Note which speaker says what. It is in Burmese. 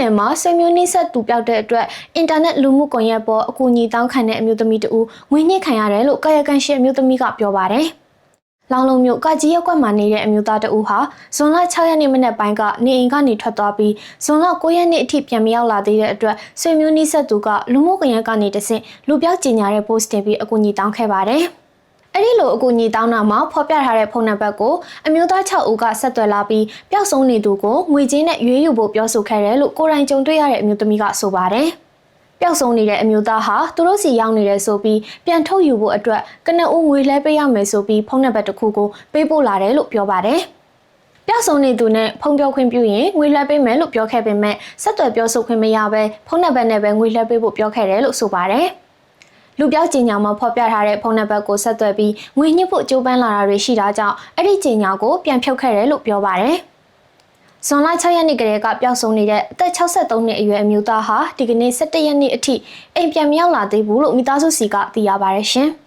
Speaker 1: နယ်မှာဆွေမျိုးနှိဆက်သူပြောက်တဲ့အတွက်အင်တာနက်လူမှုကွန်ရက်ပေါ်အကူအညီတောင်းခံတဲ့အမျိုးသမီးတဦးငွေညှစ်ခံရတယ်လို့ကာယကံရှင်အမျိုးသမီးကပြောပါတယ်။လောင်လုံးမြို့ကကြီးရက်ကွက်မှာနေတဲ့အမျိုးသားတဦးဟာဇွန်လ6ရက်နေ့မနက်ပိုင်းကနေအိမ်ကနေထွက်သွားပြီးဇွန်လ9ရက်နေ့အထိပြန်မရောက်လာသေးတဲ့အတွက်ဆွေမျိုးနှိဆက်သူကလူမှုကွန်ရက်ကနေတဆင့်လူပြောက်ကျင်ညာတဲ့ post တင်ပြီးအကူအညီတောင်းခဲ့ပါတယ်။ အဲ့ဒီလိုအကူအညီတောင်းတာမှာဖော်ပြထားတဲ့ဖုန်းနံပါတ်ကိုအမျိုးသား6ဦးကဆက်သွယ်လာပြီးပျောက်ဆုံးနေသူကိုငွေကြေးနဲ့ရွေးယူဖို့ပြောဆိုခဲ့တယ်လို့ကိုယ်တိုင်ကြုံတွေ့ရတဲ့အမျိုးသမီးကဆိုပါတယ်။ပျောက်ဆုံးနေတဲ့အမျိုးသားဟာသူတို့စီရောက်နေတယ်ဆိုပြီးပြန်ထုတ်ယူဖို့အတွက်ကနဦးငွေလဲပေးရမယ်ဆိုပြီးဖုန်းနံပါတ်တစ်ခုကိုပေးပို့လာတယ်လို့ပြောပါတယ်။ပျောက်ဆုံးနေသူနဲ့ဖုန်းပြောခွင့်ပြုရင်ငွေလွှဲပေးမယ်လို့ပြောခဲ့ပေမဲ့ဆက်သွယ်ပြောဆိုခွင့်မရဘဲဖုန်းနံပါတ်နဲ့ပဲငွေလွှဲပေးဖို့ပြောခဲ့တယ်လို့ဆိုပါတယ်။ လူပြောက်ကျင်ညာမှာဖော်ပြထားတဲ့ဖုန်းနံပါတ်ကိုဆက်သွယ်ပြီးငွေညှစ်ဖို့ကြိုးပမ်းလာတာတွေရှိတာကြောင့်အဲ့ဒီကျင်ညာကိုပြန်ဖြုတ်ခဲ့တယ်လို့ပြောပါတယ်။ဇွန်လ6ရက်နေ့ကလေးကပျောက်ဆုံးနေတဲ့အသက်63နှစ်အရွယ်အမျိုးသားဟာဒီကနေ့17ရက်နေ့အထိအိမ်ပြန်မရောက်လာသေးဘူးလို့မိသားစုစီကသိရပါတယ်ရှင်။